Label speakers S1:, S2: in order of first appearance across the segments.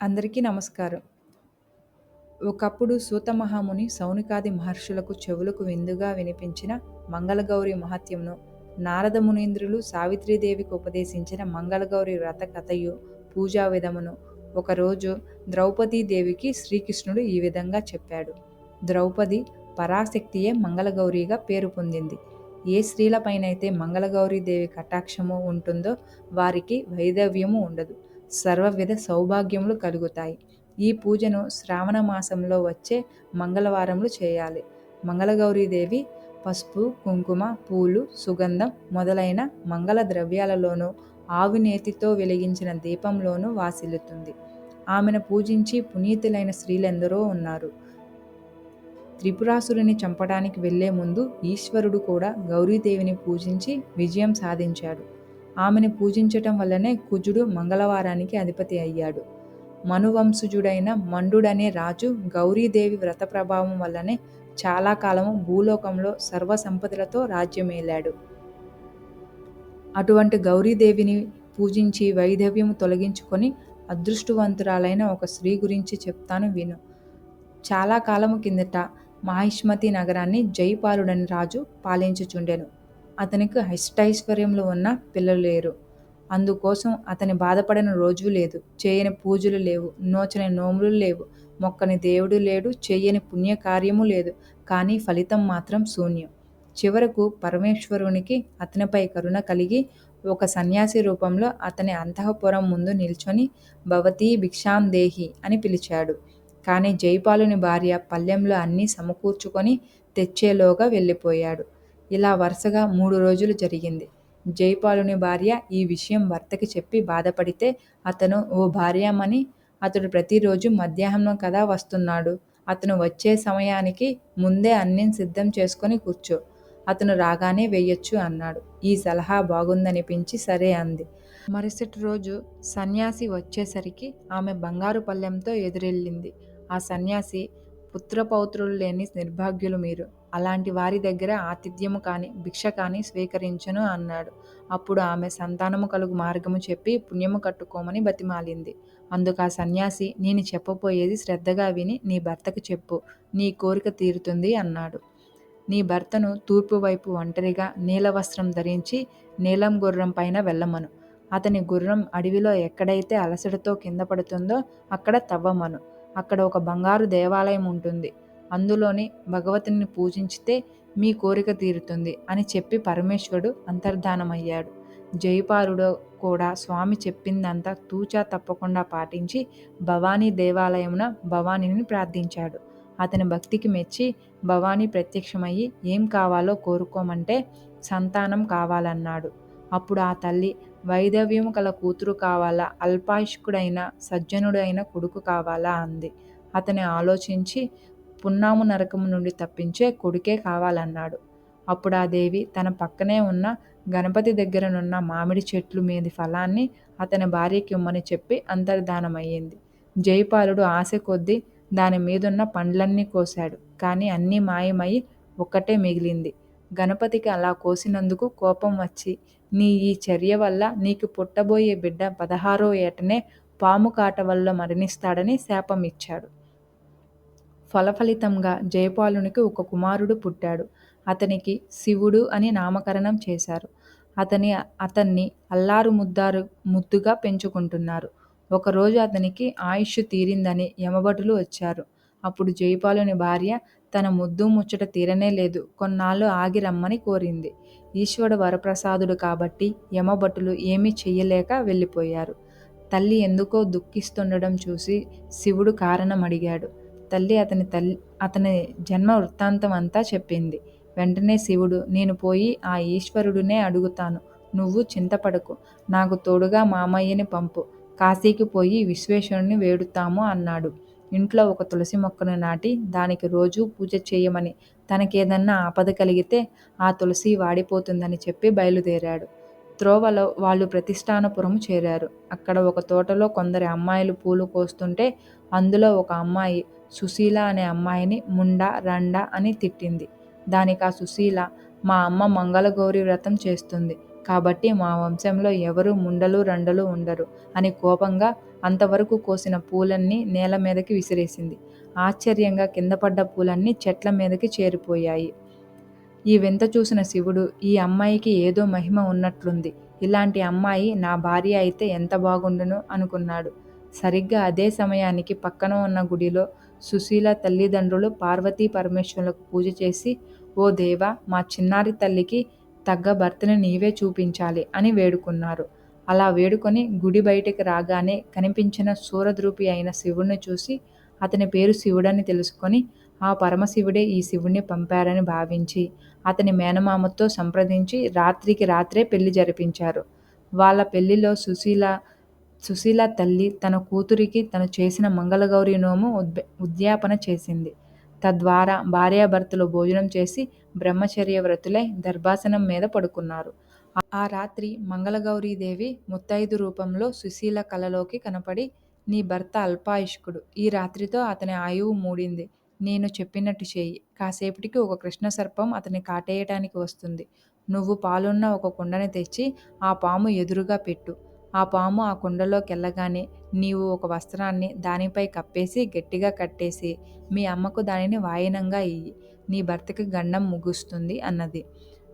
S1: అందరికీ నమస్కారం. ఒకప్పుడు సూతమహాముని సౌనికాది మహర్షులకు చెవులకు విందుగా వినిపించిన మంగళగౌరి మహాత్మ్యమును, నారద మునీంద్రులు సావిత్రీదేవికి ఉపదేశించిన మంగళగౌరి వ్రత కథయు, పూజా విధమును ఒకరోజు ద్రౌపదీదేవికి శ్రీకృష్ణుడు ఈ విధంగా చెప్పాడు. ద్రౌపది పరాశక్తియే మంగళగౌరిగా పేరు పొందింది. ఏ స్త్రీలపైనైతే మంగళగౌరీదేవి కటాక్షము ఉంటుందో వారికి వైధవ్యము ఉండదు. సర్వవిధ సౌభాగ్యములు కలుగుతాయి. ఈ పూజను శ్రావణ మాసంలో వచ్చే మంగళవారములు చేయాలి. మంగళగౌరీదేవి పసుపు, కుంకుమ, పూలు, సుగంధం మొదలైన మంగళ ద్రవ్యాలలోనూ, ఆవునేతితో వెలిగించిన దీపంలోనూ వాసిల్లుతుంది. ఆమెను పూజించి పునీతులైన స్త్రీలెందరో ఉన్నారు. త్రిపురాసురుని చంపడానికి వెళ్ళే ముందు ఈశ్వరుడు కూడా గౌరీదేవిని పూజించి విజయం సాధించాడు. ఆమెను పూజించటం వల్లనే కుజుడు మంగళవారానికి అధిపతి అయ్యాడు. మనువంశుజుడైన మండుడనే రాజు గౌరీదేవి వ్రత ప్రభావం వల్లనే చాలా కాలము భూలోకంలో సర్వ సంపదలతో రాజ్యమేలాడు. అటువంటి గౌరీదేవిని పూజించి వైధవ్యము తొలగించుకొని అదృష్టవంతురాలైన ఒక స్త్రీ గురించి చెప్తాను విను. చాలా కాలము కిందట మాహిష్మతి నగరాన్ని జైపాలుడని రాజు పాలించుచుండెను. అతనికి అష్టైశ్వర్యంలో ఉన్న పిల్లలు లేరు. అందుకోసం అతని బాధపడిన రోజు లేదు. చేయని పూజలు లేవు. నోచని నోములు లేవు. మొక్కని దేవుడు లేడు. చేయని పుణ్యకార్యము లేదు. కానీ ఫలితం మాత్రం శూన్యం. చివరకు పరమేశ్వరునికి అతనిపై కరుణ కలిగి ఒక సన్యాసి రూపంలో అతని అంతఃపురం ముందు నిల్చొని భవతీ భిక్షాం దేహి అని పిలిచాడు. కానీ జైపాలుని భార్య పల్లెంలో అన్నీ సమకూర్చుకొని తెచ్చేలోగా వెళ్ళిపోయాడు. ఇలా వరుసగా మూడు రోజులు జరిగింది. జైపాలుని భార్య ఈ విషయం భర్తకి చెప్పి బాధపడితే అతను ఓ భార్యామని అతడు ప్రతిరోజు మధ్యాహ్నం కదా వస్తున్నాడు. అతను వచ్చే సమయానికి ముందే అన్నీ సిద్ధం చేసుకొని కూర్చో. అతను రాగానే వెయ్యొచ్చు అన్నాడు. ఈ సలహా బాగుందనిపించి సరే అంది. మరుసటి రోజు సన్యాసి వచ్చేసరికి ఆమె బంగారు పల్లెంతో ఎదురెళ్ళింది. ఆ సన్యాసి పుత్రపౌత్రులు లేని నిర్భాగ్యులు మీరు. అలాంటి వారి దగ్గర ఆతిథ్యము కాని, భిక్ష కాని స్వీకరించను అన్నాడు. అప్పుడు ఆమె సంతానము కలుగు మార్గము చెప్పి పుణ్యము కట్టుకోమని బతిమాలింది. అందుకా సన్యాసి నేను చెప్పబోయేది శ్రద్ధగా విని నీ భర్తకు చెప్పు. నీ కోరిక తీరుతుంది అన్నాడు. నీ భర్తను తూర్పు వైపు ఒంటరిగా నీలవస్త్రం ధరించి నీలం గుర్రం పైన వెళ్ళమను. అతని గుర్రం అడవిలో ఎక్కడైతే అలసటతో కిందపడుతుందో అక్కడ తవ్వమను. అక్కడ ఒక బంగారు దేవాలయం ఉంటుంది. అందులోని భగవతుని పూజించితే మీ కోరిక తీరుతుంది అని చెప్పి పరమేశ్వరుడు అంతర్ధానమయ్యాడు. జయపాలుడు కూడా స్వామి చెప్పిందంతా తూచా తప్పకుండా పాటించి భవానీ దేవాలయమున భవానీని ప్రార్థించాడు. అతని భక్తికి మెచ్చి భవానీ ప్రత్యక్షమయ్యి ఏం కావాలో కోరుకోమంటే సంతానం కావాలన్నాడు. అప్పుడు ఆ తల్లి వైదవ్యం కల కూతురు కావాలా, అల్పాయుష్కుడైన సజ్జనుడైన కొడుకు కావాలా అంది. అతని ఆలోచించి పున్నాము నరకము నుండి తప్పించే కొడుకే కావాలన్నాడు. అప్పుడు ఆ దేవి తన పక్కనే ఉన్న గణపతి దగ్గరనున్న మామిడి చెట్లు మీది ఫలాన్ని అతని భార్యకిమ్మని చెప్పి అంతర్ధానమయ్యింది. జైపాలుడు ఆశ కొద్దీ దాని మీదున్న పండ్లన్నీ కోశాడు. కానీ అన్నీ మాయమై ఒక్కటే మిగిలింది. గణపతికి అలా కోసినందుకు కోపం వచ్చి నీ ఈ చర్య వల్ల నీకు పుట్టబోయే బిడ్డ పదహారో ఏటనే పాము కాట వల్ల మరణిస్తాడని శాపం ఇచ్చాడు. ఫలఫలితంగా జైపాలునికి ఒక కుమారుడు పుట్టాడు. అతనికి శివుడు అని నామకరణం చేశారు. అతని అతన్ని అల్లారు ముద్దారు ముద్దుగా పెంచుకుంటున్నారు. ఒకరోజు అతనికి ఆయుష్ తీరిందని యమభటులు వచ్చారు. అప్పుడు జైపాలుని భార్య తన ముద్దు ముచ్చట తీరనే లేదు. కొన్నాళ్ళు ఆగి రమ్మని కోరింది. ఈశ్వరుడు వరప్రసాదుడు కాబట్టి యమభటులు ఏమీ చెయ్యలేక వెళ్ళిపోయారు. తల్లి ఎందుకో దుఃఖిస్తుండడం చూసి శివుడు కారణం అడిగాడు. తల్లి అతని తల్లి అతని జన్మ వృత్తాంతం అంతా చెప్పింది. వెంటనే శివుడు నేను పోయి ఆ ఈశ్వరుడునే అడుగుతాను. నువ్వు చింతపడకు. నాకు తోడుగా మామయ్యని పంపు. కాశీకి పోయి విశ్వేశ్వరుని వేడుతాము అన్నాడు. ఇంట్లో ఒక తులసి మొక్కను నాటి దానికి రోజూ పూజ చేయమని తనకేదన్నా ఆపద కలిగితే ఆ తులసి వాడిపోతుందని చెప్పి బయలుదేరాడు. త్రోవలో వాళ్ళు ప్రతిష్టానపురం చేరారు. అక్కడ ఒక తోటలో కొందరి అమ్మాయిలు పూలు కోస్తుంటే అందులో ఒక అమ్మాయి సుశీల అనే అమ్మాయిని ముండా, రండా అని తిట్టింది. దానికి ఆ సుశీల మా అమ్మ మంగళగౌరి వ్రతం చేస్తుంది. కాబట్టి మా వంశంలో ఎవరు ముండలు, రండలు ఉండరు అని కోపంగా అంతవరకు కోసిన పూలన్నీ నేల మీదకి విసిరేసింది ఆశ్చర్యంగా కింద పడ్డ పూలన్నీ చెట్ల మీదకి చేరిపోయాయి ఈ వింత చూసిన శివుడు ఈ అమ్మాయికి ఏదో మహిమ ఉన్నట్లుంది ఇలాంటి అమ్మాయి నా భార్య అయితే ఎంత బాగుండును అనుకున్నాడు సరిగ్గా అదే సమయానికి పక్కన ఉన్న గుడిలో సుశీల తల్లిదండ్రులు పార్వతీ పరమేశ్వరులకు పూజ చేసి ఓ దేవా మా చిన్నారి తల్లికి తగ్గ భర్తని నీవే చూపించాలి అని వేడుకున్నారు. అలా వేడుకొని గుడి బయటికి రాగానే కనిపించిన సూరద్రూపి అయిన శివుణ్ణి చూసి అతని పేరు శివుడని తెలుసుకొని ఆ పరమశివుడే ఈ శివుణ్ణి పంపారని భావించి అతని మేనమామతో సంప్రదించి రాత్రికి రాత్రే పెళ్ళి జరిపించారు. వాళ్ళ పెళ్ళిలో సుశీల సుశీల తల్లి తన కూతురికి తను చేసిన మంగళగౌరి నోము ఉద్యాపన చేసింది. తద్వారా భార్యాభర్తలు భోజనం చేసి బ్రహ్మచర్య వ్రతులై దర్భాసనం మీద పడుకున్నారు. ఆ రాత్రి మంగళగౌరీదేవి ముత్తైదు రూపంలో సుశీల కలలోకి కనపడి నీ భర్త అల్పాయుష్కుడు. ఈ రాత్రితో అతని ఆయువు మూడింది. నేను చెప్పినట్టు చేయి. కాసేపటికి ఒక కృష్ణ సర్పం అతన్ని కాటేయటానికి వస్తుంది. నువ్వు పాలున్న ఒక కుండని తెచ్చి ఆ పాము ఎదురుగా పెట్టు. ఆ పాము ఆ కుండలోకి వెళ్ళగానే నీవు ఒక వస్త్రాన్ని దానిపై కప్పేసి గట్టిగా కట్టేసి మీ అమ్మకు దానిని వాయినంగా ఇయ్యి. నీ భర్తకి గండం ముగుస్తుంది అన్నది.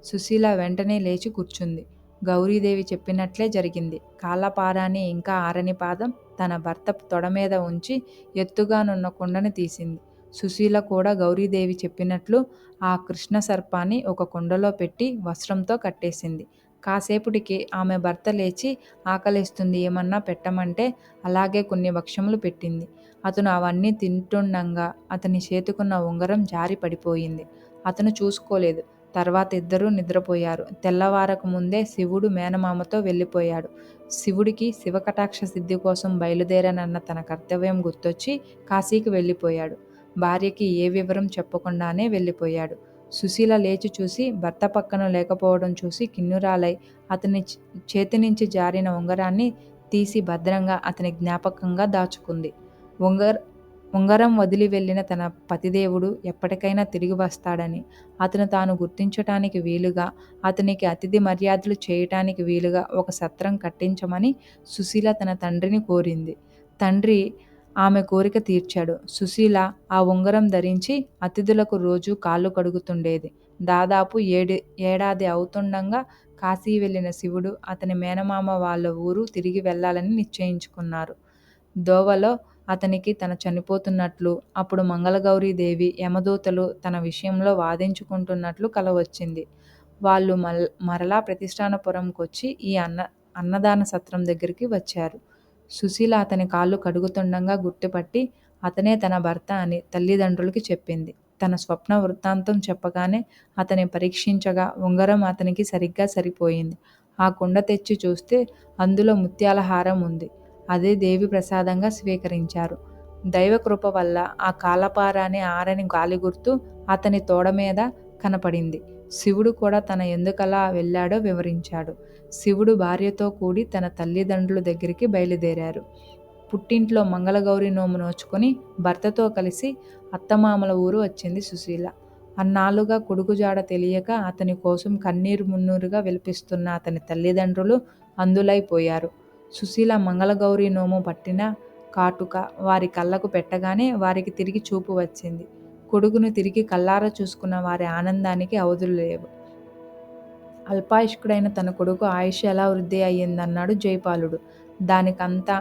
S1: సుశీల వెంటనే లేచి కూర్చుంది. గౌరీదేవి చెప్పినట్లే జరిగింది. కాళ్ళపారాని ఇంకా ఆరని పాదం తన భర్త తొడ మీద ఉంచి ఎత్తుగానున్న కుండని తీసింది. సుశీల కూడా గౌరీదేవి చెప్పినట్లు ఆ కృష్ణ సర్పాన్ని ఒక కుండలో పెట్టి వస్త్రంతో కట్టేసింది. కాసేపటికి ఆమె భర్త లేచి ఆకలిస్తుంది ఏమన్నా పెట్టమంటే అలాగే కొన్ని భక్ష్యములు పెట్టింది. అతను అవన్నీ తింటుండగా అతని చేతుకున్న ఉంగరం జారి పడిపోయింది. అతను చూసుకోలేదు. తర్వాత ఇద్దరూ నిద్రపోయారు. తెల్లవారకు ముందే శివుడు మేనమామతో వెళ్ళిపోయాడు. శివుడికి శివకటాక్ష సిద్ధి కోసం బయలుదేరానన్న తన కర్తవ్యం గుర్తొచ్చి కాశీకి వెళ్ళిపోయాడు. భార్యకి ఏ వివరం చెప్పకుండానే వెళ్ళిపోయాడు. సుశీల లేచి చూసి భర్త పక్కన లేకపోవడం చూసి కిన్నురాలై అతని చేతి నుంచి జారిన ఉంగరాన్ని తీసి భద్రంగా అతని జ్ఞాపకంగా దాచుకుంది. ఉంగర్ ఉంగరం వదిలి వెళ్ళిన తన పతిదేవుడు ఎప్పటికైనా తిరిగి వస్తాడని అతను తాను గుర్తించటానికి వీలుగా అతనికి అతిథి మర్యాదలు చేయటానికి వీలుగా ఒక సత్రం కట్టించమని సుశీల తన తండ్రిని కోరింది. తండ్రి ఆమె కోరిక తీర్చాడు. సుశీల ఆ ఉంగరం ధరించి అతిథులకు రోజు కాళ్ళు కడుగుతుండేది. దాదాపు ఏడు ఏడాది అవుతుండగా కాశీ వెళ్ళిన శివుడు అతని మేనమామ వాళ్ళ ఊరు తిరిగి వెళ్ళాలని నిశ్చయించుకున్నారు. దోవలో అతనికి తన చనిపోతున్నట్లు అప్పుడు మంగళగౌరీదేవి యమదూతలు తన విషయంలో వాదించుకుంటున్నట్లు కల వచ్చింది. వాళ్ళు మల్ మరలా ప్రతిష్టానపురంకొచ్చి ఈ అన్న అన్నదాన సత్రం దగ్గరికి వచ్చారు. సుశీల అతని కాళ్ళు కడుగుతుండగా గుర్తుపట్టి అతనే తన భర్త అని తల్లిదండ్రులకి చెప్పింది. తన స్వప్న వృత్తాంతం చెప్పగానే అతని పరీక్షించగా ఉంగరం అతనికి సరిగ్గా సరిపోయింది. ఆ కుండ తెచ్చి చూస్తే అందులో ముత్యాల హారం ఉంది. అదే దేవి ప్రసాదంగా స్వీకరించారు. దైవకృప వల్ల ఆ కాలపారాని ఆరని గాలి గుర్తు అతని తోడ మీద కనపడింది. శివుడు కూడా తన ఎందుకలా వెళ్ళాడో వివరించాడు. శివుడు భార్యతో కూడి తన తల్లిదండ్రుల దగ్గరికి బయలుదేరారు. పుట్టింట్లో మంగళగౌరి నోము నోచుకొని భర్తతో కలిసి అత్తమామల ఊరు వచ్చింది సుశీల. అన్నాళ్ళుగా కొడుకు జాడ తెలియక అతని కోసం కన్నీరు మున్నూరుగా విలిపిస్తున్న అతని తల్లిదండ్రులు అందులైపోయారు సుశీల మంగళగౌరి నోము పట్టిన కాటుక వారి కళ్ళకు పెట్టగానే వారికి తిరిగి చూపు వచ్చింది. కొడుకును తిరిగి కల్లారా చూసుకున్న వారి ఆనందానికి అవధులు లేవు. అల్పాయుష్కుడైన తన కొడుకు ఆయుష్ ఎలా వృద్ధి అయ్యిందన్నాడు జైపాలుడు. దానికంతా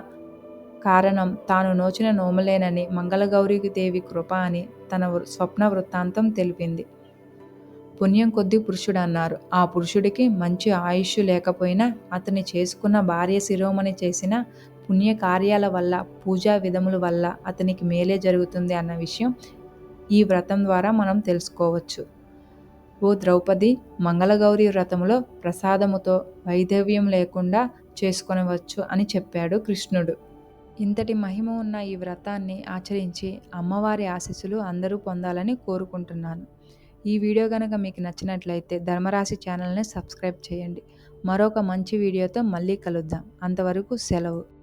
S1: కారణం తాను నోచిన నోములేనని దేవి కృప అని తన స్వప్న వృత్తాంతం తెలిపింది. పుణ్యం కొద్ది పురుషుడు అన్నారు ఆ పురుషుడికి మంచి ఆయుష్ లేకపోయినా అతని చేసుకున్న భార్య శిరోమణి చేసిన పుణ్య కార్యాల వల్ల పూజా విధముల వల్ల అతనికి మేలే జరుగుతుంది అన్న విషయం ఈ వ్రతం ద్వారా మనం తెలుసుకోవచ్చు. ఓ ద్రౌపది మంగళగౌరి వ్రతంలో ప్రసాదముతో వైధవ్యం లేకుండా చేసుకొనవచ్చు అని చెప్పాడు కృష్ణుడు. ఇంతటి మహిమ ఉన్న ఈ వ్రతాన్ని ఆచరించి అమ్మవారి ఆశీస్సులు అందరూ పొందాలని కోరుకుంటున్నాను. ఈ వీడియో కనుక మీకు నచ్చినట్లయితే ధర్మరాశి ఛానల్ని సబ్స్క్రైబ్ చేయండి. మరొక మంచి వీడియోతో మళ్ళీ కలుద్దాం. అంతవరకు సెలవు.